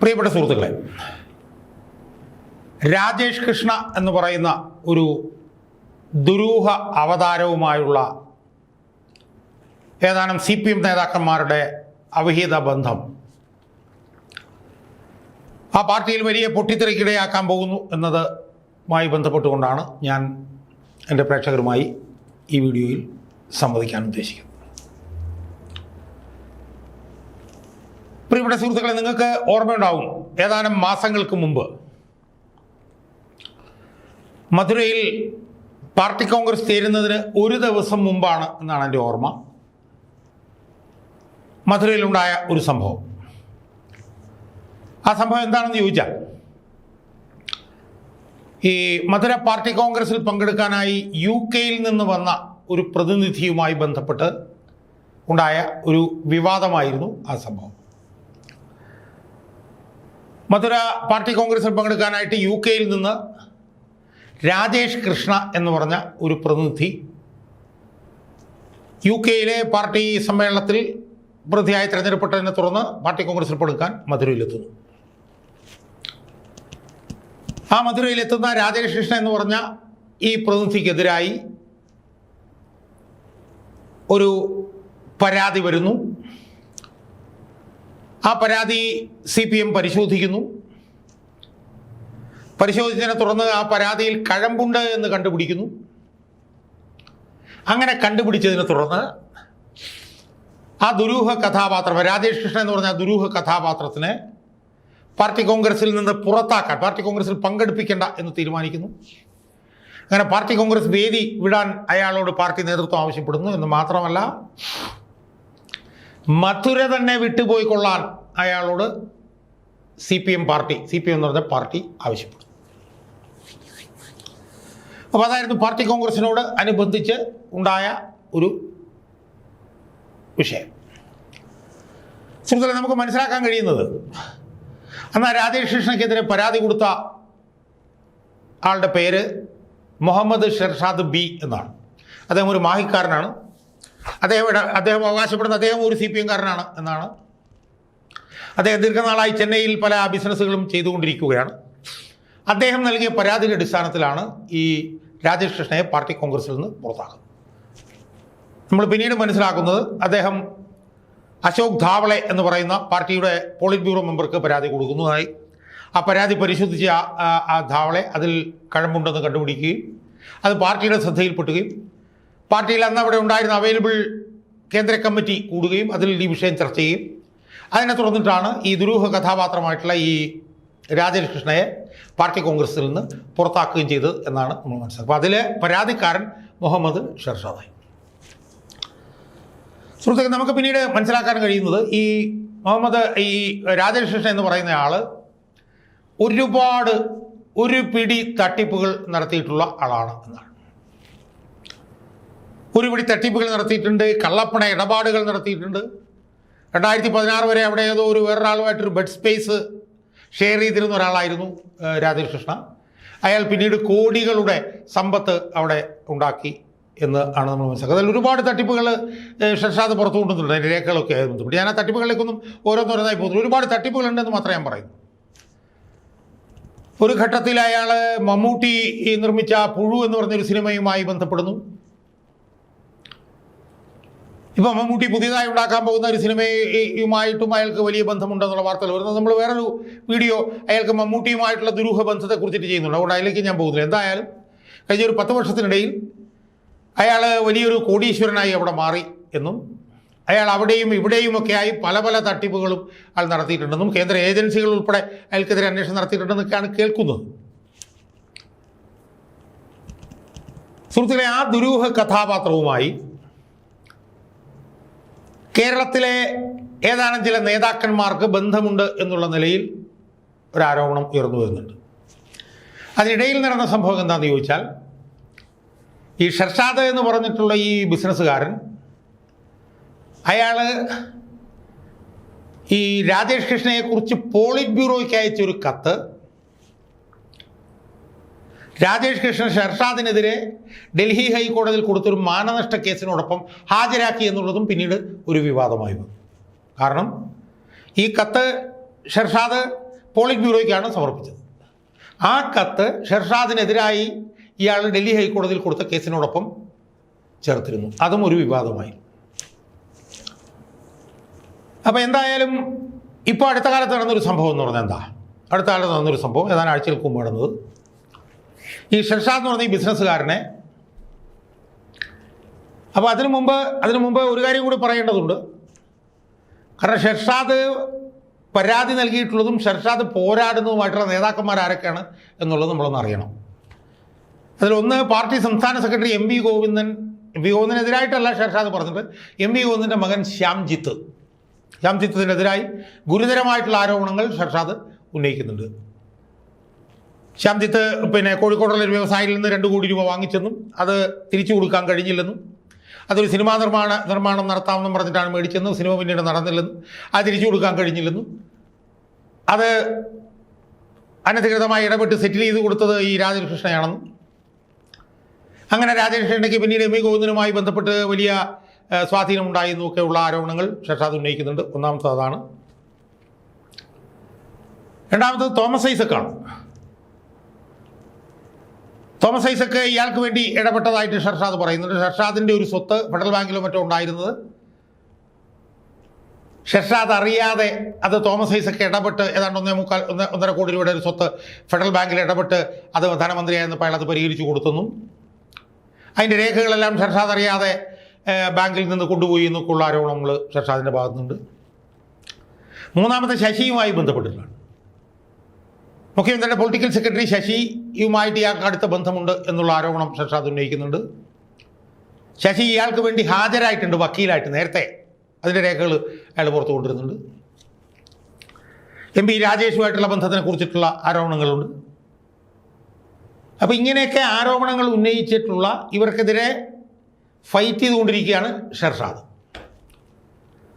പ്രിയപ്പെട്ട സുഹൃത്തുക്കളെ രാജേഷ് കൃഷ്ണ എന്ന് പറയുന്ന ഒരു ദുരൂഹ അവതാരവുമായുള്ള ഏതാനും സി പി എം നേതാക്കന്മാരുടെ അവിഹിത ബന്ധം ആ പാർട്ടിയിൽ വലിയ പൊട്ടിത്തെറിക്കിടയാക്കാൻ പോകുന്നു എന്നതുമായി ബന്ധപ്പെട്ടുകൊണ്ടാണ് ഞാൻ എന്റെ പ്രേക്ഷകരുമായി ഈ വീഡിയോയിൽ സംവദിക്കാൻ ഉദ്ദേശിക്കുന്നത്. പ്രിയപ്പെട്ട സുഹൃത്തുക്കളെ നിങ്ങൾക്ക് ഓർമ്മയുണ്ടാവും. ഏതാനും മാസങ്ങൾക്ക് മുമ്പ് മധുരയിൽ പാർട്ടി കോൺഗ്രസ് ചേരുന്നതിന് ഒരു ദിവസം മുമ്പാണ് എന്നാണ് എന്റെ ഓർമ്മ. മധുരയിലുണ്ടായ ഒരു സംഭവം. ആ സംഭവം എന്താണെന്ന് ചോദിച്ചാൽ ഈ മധുര പാർട്ടി കോൺഗ്രസിൽ പങ്കെടുക്കാനായി യു കെയിൽ നിന്ന് വന്ന ഒരു പ്രതിനിധിയുമായി ബന്ധപ്പെട്ട് ഉണ്ടായ ഒരു വിവാദമായിരുന്നു ആ സംഭവം. മധുര പാർട്ടി കോൺഗ്രസിൽ പങ്കെടുക്കാനായിട്ട് യു കെയിൽ നിന്ന് രാജേഷ് കൃഷ്ണ എന്ന് പറഞ്ഞ ഒരു പ്രതിനിധി യു കെയിലെ പാർട്ടി സമ്മേളനത്തിൽ പ്രതിയായി തിരഞ്ഞെടുപ്പെട്ടതിനെ തുടർന്ന് പാർട്ടി കോൺഗ്രസിൽ പങ്കെടുക്കാൻ മധുരയിലെത്തുന്നു. ആ മധുരയിലെത്തുന്ന രാജേഷ് കൃഷ്ണ എന്ന് പറഞ്ഞ ഈ പ്രതിനിധിക്കെതിരായി ഒരു പരാതി വരുന്നു. ആ പരാതി സി പി എം പരിശോധിക്കുന്നു. പരിശോധിച്ചതിനെ തുടർന്ന് ആ പരാതിയിൽ കഴമ്പുണ്ട് എന്ന് കണ്ടുപിടിക്കുന്നു. അങ്ങനെ കണ്ടുപിടിച്ചതിനെ തുടർന്ന് ആ ദുരൂഹ കഥാപാത്രം രാജേഷ് കൃഷ്ണൻ എന്ന് പറഞ്ഞ ദുരൂഹ കഥാപാത്രത്തിനെ പാർട്ടി കോൺഗ്രസിൽ നിന്ന് പുറത്താക്കാൻ പാർട്ടി കോൺഗ്രസിൽ പങ്കെടുപ്പിക്കേണ്ട എന്ന് തീരുമാനിക്കുന്നു. അങ്ങനെ പാർട്ടി കോൺഗ്രസ് വേദി വിടാൻ അയാളോട് പാർട്ടി നേതൃത്വം ആവശ്യപ്പെടുന്നു എന്ന് മാത്രമല്ല മധുര തന്നെ വിട്ടുപോയി കൊള്ളാൻ അയാളോട് C P M party C P M എന്ന് പറഞ്ഞ പാർട്ടി ആവശ്യപ്പെടും. അപ്പോൾ അതായിരുന്നു പാർട്ടി കോൺഗ്രസിനോട് അനുബന്ധിച്ച് ഉണ്ടായ ഒരു വിഷയം. സുഹൃത്തുക്കളെ നമുക്ക് മനസ്സിലാക്കാൻ കഴിയുന്നത് എന്നാൽ കൃഷ്ണയ്ക്കെതിരെ പരാതി കൊടുത്ത ആളുടെ പേര് മുഹമ്മദ് ഷെർഷാദ് ബി എന്നാണ്. അദ്ദേഹം ഒരു മാഹിക്കാരനാണ്. അദ്ദേഹം അദ്ദേഹം അവകാശപ്പെടുന്ന അദ്ദേഹം ഒരു സി പി എംകാരനാണ് എന്നാണ്. അദ്ദേഹം ദീർഘനാളായി ചെന്നൈയിൽ പല ബിസിനസ്സുകളും ചെയ്തുകൊണ്ടിരിക്കുകയാണ്. അദ്ദേഹം നൽകിയ പരാതിയുടെ അടിസ്ഥാനത്തിലാണ് ഈ രാജേഷ് കൃഷ്ണയെ പാർട്ടി കോൺഗ്രസിൽ നിന്ന് പുറത്താക്കുന്നത്. നമ്മൾ പിന്നീട് മനസ്സിലാക്കുന്നത് അദ്ദേഹം അശോക് ധാവളെ എന്ന് പറയുന്ന പാർട്ടിയുടെ പോളിറ്റ് ബ്യൂറോ മെമ്പർക്ക് പരാതി കൊടുക്കുന്നതായി. ആ പരാതി പരിശോധിച്ച ആ ധാവളെ അതിൽ കഴമ്പുണ്ടെന്ന് കണ്ടുപിടിക്കുകയും അത് പാർട്ടിയുടെ ശ്രദ്ധയിൽപ്പെടുകയും പാർട്ടിയിൽ അന്ന് അവിടെ ഉണ്ടായിരുന്ന അവൈലബിൾ കേന്ദ്ര കമ്മിറ്റി കൂടുകയും അതിൽ ഈ വിഷയം ചർച്ച ചെയ്യും. അതിനെ തുടർന്നിട്ടാണ് ഈ ദുരൂഹ കഥാപാത്രമായിട്ടുള്ള ഈ രാജകൃഷ്ണയെ കൃഷ്ണയെ പാർട്ടി കോൺഗ്രസിൽ നിന്ന് പുറത്താക്കുകയും ചെയ്തത് എന്നാണ് നമ്മൾ മനസ്സിലാക്കുക അപ്പോൾ അതിലെ പരാതിക്കാരൻ മുഹമ്മദ് ഷെർഷാദായി. സുഹൃത്തുക്കൾ നമുക്ക് പിന്നീട് മനസ്സിലാക്കാൻ കഴിയുന്നത് ഈ മുഹമ്മദ് ഈ രാജകൃഷ്ണ എന്ന് പറയുന്ന ആൾ ഒരുപാട് ഒരു പിടി തട്ടിപ്പുകൾ നടത്തിയിട്ടുള്ള ആളാണ് എന്നാണ്. ഒരു പിടി തട്ടിപ്പുകൾ നടത്തിയിട്ടുണ്ട് കള്ളപ്പണ ഇടപാടുകൾ നടത്തിയിട്ടുണ്ട്. രണ്ടായിരത്തി പതിനാറ് വരെ അവിടെ ഏതോ ഒരു വേറൊരാളുമായിട്ടൊരു ബെഡ് സ്പേസ് ഷെയർ ചെയ്തിരുന്ന ഒരാളായിരുന്നു രാധാകൃഷ്ണ. അയാൾ പിന്നീട് കോടികളുടെ സമ്പത്ത് അവിടെ ഉണ്ടാക്കി എന്ന് ആണ് നമ്മൾ മനസ്സിലാക്കുന്നത്. അതിൽ ഒരുപാട് തട്ടിപ്പുകൾ ഷർഷാദ് പുറത്തു കൊണ്ടുവന്നിട്ടുണ്ട് അതിന്റെ രേഖകളൊക്കെ ആയി ബന്ധപ്പെട്ട് ഞാൻ ആ തട്ടിപ്പുകളിലേക്കൊന്നും ഓരോന്നോരോന്നായി പോകുന്നു ഒരുപാട് തട്ടിപ്പുകളുണ്ടെന്ന് മാത്രമേ ഞാൻ പറയുന്നു. ഒരു ഘട്ടത്തിൽ അയാൾ മമ്മൂട്ടി നിർമ്മിച്ച പുഴു എന്ന് പറഞ്ഞൊരു സിനിമയുമായി ബന്ധപ്പെടുന്നു. ഇപ്പം മമ്മൂട്ടി പുതിയതായി ഉണ്ടാക്കാൻ പോകുന്ന ഒരു സിനിമയുമായിട്ടും അയാൾക്ക് വലിയ ബന്ധമുണ്ടെന്നുള്ള വാർത്തകൾ വരുന്നത് നമ്മൾ വേറൊരു വീഡിയോ അയാൾക്ക് മമ്മൂട്ടിയുമായിട്ടുള്ള ദുരൂഹ ബന്ധത്തെ കുറിച്ചിട്ട് ചെയ്യുന്നുണ്ട്. അതുകൊണ്ട് അതിലേക്ക് ഞാൻ പോകുന്നില്ല. എന്തായാലും കഴിഞ്ഞ ഒരു പത്ത് വർഷത്തിനിടയിൽ അയാൾ വലിയൊരു കോടീശ്വരനായി അവിടെ മാറി എന്നും അയാൾ അവിടെയും ഇവിടെയുമൊക്കെ ആയി പല പല തട്ടിപ്പുകളും അയാൾ നടത്തിയിട്ടുണ്ടെന്നും കേന്ദ്ര ഏജൻസികൾ ഉൾപ്പെടെ അയാൾക്കെതിരെ അന്വേഷണം നടത്തിയിട്ടുണ്ടെന്നൊക്കെയാണ് കേൾക്കുന്നത്. സുഹൃത്തുക്കളെ ആ ദുരൂഹ കഥാപാത്രവുമായി കേരളത്തിലെ ഏതാനും ചില നേതാക്കന്മാർക്ക് ബന്ധമുണ്ട് എന്നുള്ള നിലയിൽ ഒരു ആരോപണം ഉയർന്നു വരുന്നുണ്ട്. അതിനിടയിൽ നടന്ന സംഭവം എന്താണെന്ന് ചോദിച്ചാൽ ഈ ഷർഷാദ് എന്ന് പറഞ്ഞിട്ടുള്ള ഈ ബിസിനസ്സുകാരൻ അയാൾ ഈ രാജേഷ് കൃഷ്ണയെക്കുറിച്ച് പോളിറ്റ് ബ്യൂറോയ്ക്ക് അയച്ചൊരു കത്ത് രാജേഷ് കൃഷ്ണൻ ഷർഷാദിനെതിരെ ഡൽഹി ഹൈക്കോടതിയിൽ കൊടുത്തൊരു മാനനഷ്ട കേസിനോടൊപ്പം ഹാജരാക്കി എന്നുള്ളതും പിന്നീട് ഒരു വിവാദമായി വന്നു. കാരണം ഈ കത്ത് ഷർഷാദ് പോളിറ്റ് ബ്യൂറോയ്ക്കാണ് സമർപ്പിച്ചത്. ആ കത്ത് ഷെർഷാദിനെതിരായി ഇയാൾ ഡൽഹി ഹൈക്കോടതിയിൽ കൊടുത്ത കേസിനോടൊപ്പം ചേർത്തിരുന്നു. അതും ഒരു വിവാദമായി. അപ്പോൾ എന്തായാലും ഇപ്പോൾ അടുത്ത കാലത്ത് നടന്നൊരു സംഭവം എന്ന് പറഞ്ഞാൽ എന്താ? അടുത്ത കാലത്ത് നടന്നൊരു സംഭവം ഏതാനും ആഴ്ചകൾക്ക് മുമ്പ് നടന്നത് ഈ ഷെർഷാദ് എന്ന് പറഞ്ഞ ഈ ബിസിനസ്സുകാരനെ. അപ്പോൾ അതിനു മുമ്പ് അതിനു മുമ്പ് ഒരു കാര്യം കൂടി പറയേണ്ടതുണ്ട്. കാരണം ഷെർഷാദ് പരാതി നൽകിയിട്ടുള്ളതും ഷെർഷാദ് പോരാടുന്നതുമായിട്ടുള്ള നേതാക്കന്മാർ ആരൊക്കെയാണ് എന്നുള്ളത് നമ്മളൊന്ന് അറിയണം. അതിലൊന്ന് പാർട്ടി സംസ്ഥാന secretary M V Govindan. M V ഗോവിന്ദനെതിരായിട്ടല്ല Shershad പറഞ്ഞിട്ട്. എം വി ഗോവിന്ദന്റെ മകൻ ശ്യാംജിത്ത്. ശ്യാംജിത്തിനെതിരായി ഗുരുതരമായിട്ടുള്ള ആരോപണങ്ങൾ ഷെർഷാദ് ഉന്നയിക്കുന്നുണ്ട്. ശ്യാംജിത്ത് പിന്നെ കോഴിക്കോടുള്ള ഒരു വ്യവസായിയിൽ നിന്ന് രണ്ട് കോടി രൂപ വാങ്ങിച്ചെന്നും അത് തിരിച്ചു കൊടുക്കാൻ കഴിഞ്ഞില്ലെന്നും. അതൊരു സിനിമാ നിർമ്മാണ നിർമ്മാണം നടത്താമെന്നും പറഞ്ഞിട്ടാണ് മേടിച്ചെന്നും സിനിമ പിന്നീട് നടന്നില്ലെന്നും അത് തിരിച്ചു കൊടുക്കാൻ കഴിഞ്ഞില്ലെന്നും. അത് അനധികൃതമായി ഇടപെട്ട് സെറ്റിൽ ചെയ്ത് കൊടുത്തത് ഈ രാജകൃഷ്ണയാണെന്നും. അങ്ങനെ രാജകൃഷ്ണയ്ക്ക് പിന്നീട് എം വി ഗോവിന്ദനുമായി ബന്ധപ്പെട്ട് വലിയ സ്വാധീനം സ്വാധീനമുണ്ടായി എന്നൊക്കെയുള്ള ആരോപണങ്ങൾ ഷർഷാദ് ഉന്നയിക്കുന്നുണ്ട്. ഒന്നാമത്തത് അതാണ്. രണ്ടാമത്തത് തോമസ് ഐസക്കാണ്. തോമസ് ഐസക്ക് ഇയാൾക്ക് വേണ്ടി ഇടപെട്ടതായിട്ട് ഷർഷാദ് പറയുന്നുണ്ട്. ഷർഷാദിന്റെ ഒരു സ്വത്ത് ഫെഡറൽ ബാങ്കിലോ മറ്റോ ഉണ്ടായിരുന്നത്? ഷർഷാദ് അറിയാതെ അത് തോമസ് ഐസക്ക് ഇടപെട്ട് ഏതാണ്ട് ഒന്നേ മുക്കാൽ ഒന്ന് ഒന്നര കോടി രൂപയുടെ ഒരു സ്വത്ത് ഫെഡറൽ ബാങ്കിൽ ഇടപെട്ട് അത് ധനമന്ത്രിയായിരുന്നപ്പോൾ അയാൾ അത് പരിഹരിച്ചു കൊടുത്തുന്നു. അതിന്റെ രേഖകളെല്ലാം ഷർഷാദ് അറിയാതെ ബാങ്കിൽ നിന്ന് കൊണ്ടുപോയി എന്നൊക്കെയുള്ള ആരോപണങ്ങൾ ഷർഷാദിന്റെ ഭാഗത്തുനിന്നുണ്ട്. മൂന്നാമത്തെ ശശിയുമായി ബന്ധപ്പെട്ടിട്ടാണ് മുഖ്യമന്ത്രിയുടെ പൊളിറ്റിക്കൽ സെക്രട്ടറി ശശിയുമായിട്ട് ഇയാൾക്ക് അടുത്ത ബന്ധമുണ്ട് എന്നുള്ള ആരോപണം ഷർഷാദ് ഉന്നയിക്കുന്നുണ്ട്. ശശി ഇയാൾക്ക് വേണ്ടി ഹാജരായിട്ടുണ്ട് വക്കീലായിട്ട് നേരത്തെ. അതിന്റെ രേഖകൾ അയാൾ പുറത്തു കൊണ്ടിരുന്നുണ്ട് എം പി രാജേഷുമായിട്ടുള്ള ബന്ധത്തിനെ കുറിച്ചിട്ടുള്ള ആരോപണങ്ങളുണ്ട്. അപ്പോൾ ഇങ്ങനെയൊക്കെ ആരോപണങ്ങൾ ഉന്നയിച്ചിട്ടുള്ള ഇവർക്കെതിരെ ഫൈറ്റ് ചെയ്തുകൊണ്ടിരിക്കുകയാണ് ഷർഷാദ്.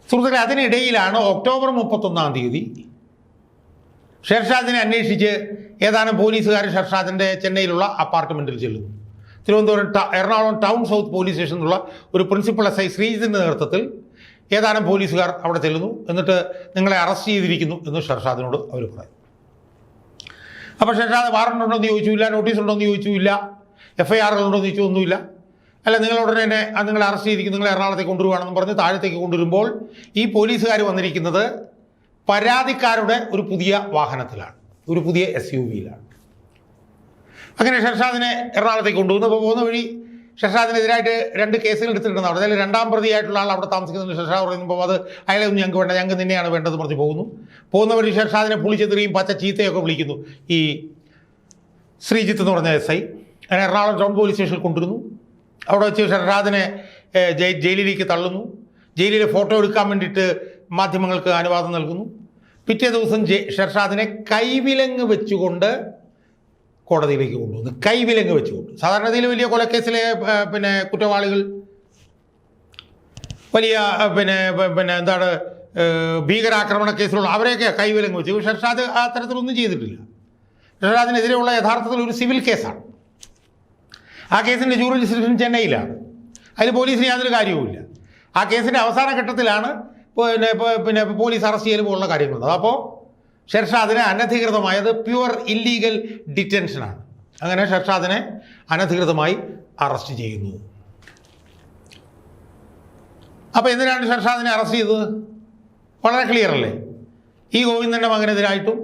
സുഹൃത്തുക്കളെ അതിനിടയിലാണ് ഒക്ടോബർ മുപ്പത്തൊന്നാം തീയതി ഷെർഷാദിനെ അന്വേഷിച്ച് ഏതാനും പോലീസുകാർ ഷെർഷാദിന്റെ ചെന്നൈയിലുള്ള അപ്പാർട്ട്മെന്റിൽ ചെല്ലുന്നു. Thiruvananthapuram Ernakulam town south police സ്റ്റേഷനിലുള്ള ഒരു പ്രിൻസിപ്പൽ എസ് ഐ ശ്രീജിത്തിന്റെ നേതൃത്വത്തിൽ ഏതാനും പോലീസുകാർ അവിടെ ചെല്ലുന്നു. എന്നിട്ട് നിങ്ങളെ അറസ്റ്റ് ചെയ്തിരിക്കുന്നു എന്ന് ഷെർഷാദിനോട് അവർ പറയും അപ്പോൾ ഷെർഷാദ് വാറണ്ട് ഉണ്ടോ എന്ന് ചോദിച്ചില്ല നോട്ടീസ് ഉണ്ടോ എന്ന് ചോദിച്ചു ഇല്ല എഫ് ഐ ആർ ഉണ്ടോ എന്ന് ചോദിച്ചു ഒന്നുമില്ല അല്ല നിങ്ങൾ ഉടനെ തന്നെ നിങ്ങളെ അറസ്റ്റ് ചെയ്തിരിക്കും നിങ്ങളെ എറണാകുളത്തേക്ക് കൊണ്ടുവരുവാണെന്ന് പറഞ്ഞ് താഴത്തേക്ക് കൊണ്ടുവരുമ്പോൾ ഈ പോലീസുകാർ വന്നിരിക്കുന്നത് പരാതിക്കാരുടെ ഒരു പുതിയ വാഹനത്തിലാണ്. ഒരു പുതിയ എസ് യു വിയിലാണ് അങ്ങനെ ഷർഷാദിനെ എറണാകുളത്തേക്ക് കൊണ്ടുവന്നു. അപ്പോൾ പോകുന്ന വഴി ഷർഷാദിനെതിരായിട്ട് രണ്ട് കേസുകൾ എടുത്തിട്ടുണ്ട് അവിടെ. അതിൽ രണ്ടാം പ്രതിയായിട്ടുള്ള ആൾ അവിടെ താമസിക്കുന്നുണ്ട്. ഷർഷാദ് പറയുമ്പോൾ അത് അയാളെ ഒന്നും ഞങ്ങൾക്ക് വേണ്ട. ഞങ്ങൾക്ക് നിന്നെയാണ് വേണ്ടത് പറഞ്ഞ് പോകുന്നു. പോകുന്ന വഴി ഷർഷാദിനെ പുളിച്ചെറിയും പച്ച ചീത്തയൊക്കെ വിളിക്കുന്നു ഈ ശ്രീജിത്ത് എന്ന് പറഞ്ഞ S I Ernakulam town police സ്റ്റേഷനിൽ കൊണ്ടുവരുന്നു. അവിടെ വെച്ച് ഷർഷാദിനെ ജയിലിലേക്ക് തള്ളുന്നു. ജയിലിലെ ഫോട്ടോ എടുക്കാൻ വേണ്ടിയിട്ട് മാധ്യമങ്ങൾക്ക് അനുവാദം നൽകുന്നു. പിറ്റേ ദിവസം ഷർഷാദിനെ കൈവിലങ്ങ് വെച്ചുകൊണ്ട് കോടതിയിലേക്ക് കൊണ്ടുവന്നു. കൈവിലങ്ങ് വെച്ചുകൊണ്ട്. സാധാരണ ഇതിൽ വലിയ കൊലക്കേസിലെ പിന്നെ കുറ്റവാളികൾ വലിയ പിന്നെ പിന്നെ എന്താണ് ഭീകരാക്രമണ കേസിലുള്ള അവരെയൊക്കെ കൈവിലങ്ങ് വെച്ചു. ഷർഷാദ് ആ തരത്തിലൊന്നും ചെയ്തിട്ടില്ല. ഷർഷാദിനെതിരെയുള്ള യഥാർത്ഥത്തിൽ ഒരു സിവിൽ കേസാണ്. ആ കേസിന്റെ ജൂറി ഡിസിഷൻ ചെന്നൈയിലാണ്. അതിൽ പോലീസിന് യാതൊരു കാര്യവുമില്ല. ആ കേസിന്റെ അവസാന ഘട്ടത്തിലാണ് പിന്നെ പിന്നെ പോലീസ് അറസ്റ്റ് ചെയ്യൽ പോലുള്ള കാര്യങ്ങളുണ്ട്. അപ്പോൾ ഷെർഷാദിനെ അനധികൃതമായത് പ്യുവർ ഇല്ലീഗൽ ഡിറ്റൻഷനാണ്. അങ്ങനെ ഷെർഷാദിനെ അനധികൃതമായി അറസ്റ്റ് ചെയ്യുന്നു. അപ്പോൾ എന്തിനാണ് ഷെർഷാദിനെ അറസ്റ്റ് ചെയ്തത്? വളരെ ക്ലിയർ അല്ലേ? ഈ ഗോവിന്ദന്റെ മകനെതിരായിട്ടും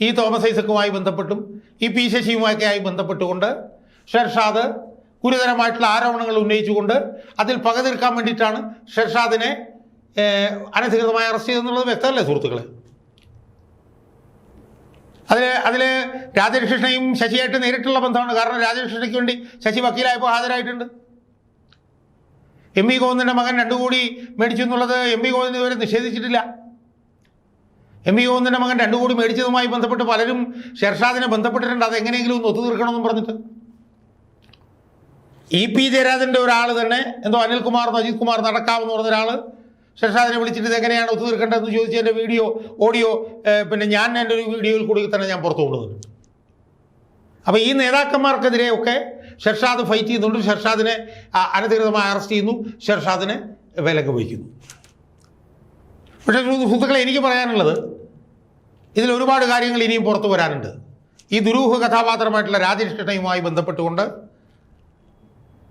ഈ തോമസ് ഐസക്കുമായി ബന്ധപ്പെട്ടും ഈ പി ശശിയുമൊക്കെ ആയി ബന്ധപ്പെട്ടുകൊണ്ട് ഷെർഷാദ് ഗുരുതരമായിട്ടുള്ള ആരോപണങ്ങൾ ഉന്നയിച്ചുകൊണ്ട് അതിൽ പക തീർക്കാൻ വേണ്ടിയിട്ടാണ് ഷെർഷാദിനെ അനധികൃതമായി അറസ്റ്റ് ചെയ്തെന്നുള്ളത് വ്യക്തമല്ലേ സുഹൃത്തുക്കളെ? അതിൽ അതിൽ രാജകൃഷ്ണയും ശശിയായിട്ട് നേരിട്ടുള്ള ബന്ധമാണ്. കാരണം രാജകൃഷ്ണയ്ക്ക് വേണ്ടി ശശി വക്കീലായപ്പോൾ ഹാജരായിട്ടുണ്ട്. എം വി ഗോവിന്ദന്റെ മകൻ രണ്ടു കോടി മേടിച്ചു എന്നുള്ളത് എം വി ഗോവിന്ദൻ ഇതുവരെ നിഷേധിച്ചിട്ടില്ല. എം വി ഗോവിന്ദന്റെ മകൻ രണ്ടു കോടി മേടിച്ചതുമായി ബന്ധപ്പെട്ട് പലരും ഷെർഷാദിനെ ബന്ധപ്പെട്ടിട്ടുണ്ട്. അത് എങ്ങനെയെങ്കിലും ഒന്ന് ഒത്തുതീർക്കണമെന്നും പറഞ്ഞിട്ട്. ഇ പി ജയരാജന്റെ ഒരാൾ തന്നെ എന്തോ അനിൽകുമാർ അജിത് കുമാർ നടക്കാമെന്ന് പറഞ്ഞ ഒരാൾ ഷെർഷാദിനെ വിളിച്ചിട്ട് ഇത് എങ്ങനെയാണ് ഒത്തുതീർക്കേണ്ടതെന്ന് ചോദിച്ച് എന്റെ വീഡിയോ ഓഡിയോ പിന്നെ ഞാൻ എന്റെ ഒരു വീഡിയോയിൽ കൂടി തന്നെ ഞാൻ പുറത്തു കൊണ്ടുവന്നിട്ടുണ്ട് അപ്പോൾ ഈ നേതാക്കന്മാർക്കെതിരെ ഒക്കെ ഷെർഷാദ് ഫൈറ്റ് ചെയ്യുന്നുണ്ട്. ഷെർഷാദിനെ അനധികൃതമായി അറസ്റ്റ് ചെയ്യുന്നു. ഷെർഷാദിനെ വിലക്ക് വയ്ക്കുന്നു പക്ഷേ സുഹൃത്തുക്കളെ എനിക്ക് പറയാനുള്ളത് ഇതിൽ ഒരുപാട് കാര്യങ്ങൾ ഇനിയും പുറത്തു വരാനുണ്ട്. ഈ ദുരൂഹ കഥാപാത്രമായിട്ടുള്ള രാജേഷ് കൃഷ്ണയുമായി ബന്ധപ്പെട്ടുകൊണ്ട്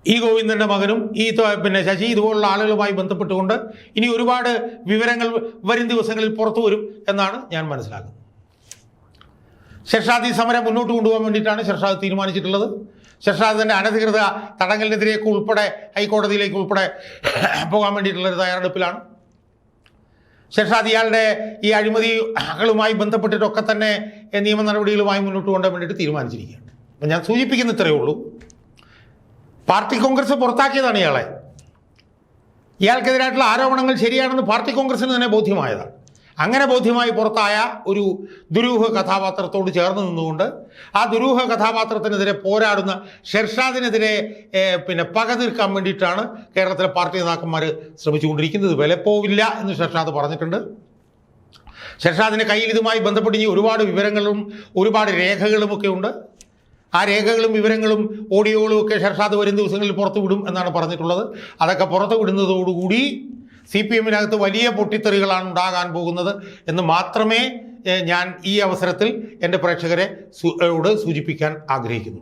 ഈ ഗോവിന്ദന്റെ മകനും ഈ പിന്നെ ശശി ഇതുപോലുള്ള ആളുകളുമായി ബന്ധപ്പെട്ടുകൊണ്ട് ഇനി ഒരുപാട് വിവരങ്ങൾ വരും ദിവസങ്ങളിൽ പുറത്തു വരും എന്നാണ് ഞാൻ മനസ്സിലാക്കുന്നത്. ഷെർഷാദ് ഈ സമരം മുന്നോട്ട് കൊണ്ടുപോകാൻ വേണ്ടിയിട്ടാണ് ഷെർഷാദ് തീരുമാനിച്ചിട്ടുള്ളത്. ഷെർഷാദിന്റെ അനധികൃത തടങ്കലിനെതിരേക്ക് ഉൾപ്പെടെ ഹൈക്കോടതിയിലേക്ക് ഉൾപ്പെടെ പോകാൻ വേണ്ടിയിട്ടുള്ള ഒരു തയ്യാറെടുപ്പിലാണ്. ഷെർഷാദ് ഇയാളുടെ ഈ അഴിമതികളുമായി ബന്ധപ്പെട്ടിട്ടൊക്കെ തന്നെ നിയമ നടപടികളുമായി മുന്നോട്ട് കൊണ്ടുപോകാൻ വേണ്ടിയിട്ട് തീരുമാനിച്ചിരിക്കുകയാണ്. ഞാൻ സൂചിപ്പിക്കുന്ന ഇത്രയേ ഉള്ളൂ. പാർട്ടി കോൺഗ്രസ് പുറത്താക്കിയതാണ് ഇയാളെ. ഇയാൾക്കെതിരായിട്ടുള്ള ആരോപണങ്ങൾ ശരിയാണെന്ന് പാർട്ടി കോൺഗ്രസിന് തന്നെ ബോധ്യമായതാണ് അങ്ങനെ ബോധ്യമായി പുറത്തായ ഒരു ദുരൂഹ കഥാപാത്രത്തോട് ചേർന്ന് നിന്നുകൊണ്ട് ആ ദുരൂഹ കഥാപാത്രത്തിനെതിരെ പോരാടുന്ന ഷെർഷാദിനെതിരെ പിന്നെ പക തീർക്കാൻ വേണ്ടിയിട്ടാണ് കേരളത്തിലെ പാർട്ടി നേതാക്കന്മാർ ശ്രമിച്ചുകൊണ്ടിരിക്കുന്നത്. വിലപ്പോവില്ല എന്ന് ഷെർഷാദ് പറഞ്ഞിട്ടുണ്ട്. ഷെർഷാദിന്റെ കയ്യിൽ ഇതുമായി ബന്ധപ്പെട്ട് ഒരുപാട് വിവരങ്ങളും ഒരുപാട് രേഖകളുമൊക്കെ ഉണ്ട്. ആ രേഖകളും വിവരങ്ങളും ഓഡിയോകളും ഒക്കെ ഷെർഷാദ് വരും ദിവസങ്ങളിൽ പുറത്തു വിടും എന്നാണ് പറഞ്ഞിട്ടുള്ളത്. അതൊക്കെ പുറത്തു വിടുന്നതോടുകൂടി സി പി എമ്മിനകത്ത് വലിയ പൊട്ടിത്തെറികളാണ് ഉണ്ടാകാൻ പോകുന്നത് എന്ന് മാത്രമേ ഞാൻ ഈ അവസരത്തിൽ എന്റെ പ്രേക്ഷകരെ സു- സൂചിപ്പിക്കാൻ ആഗ്രഹിക്കുന്നു.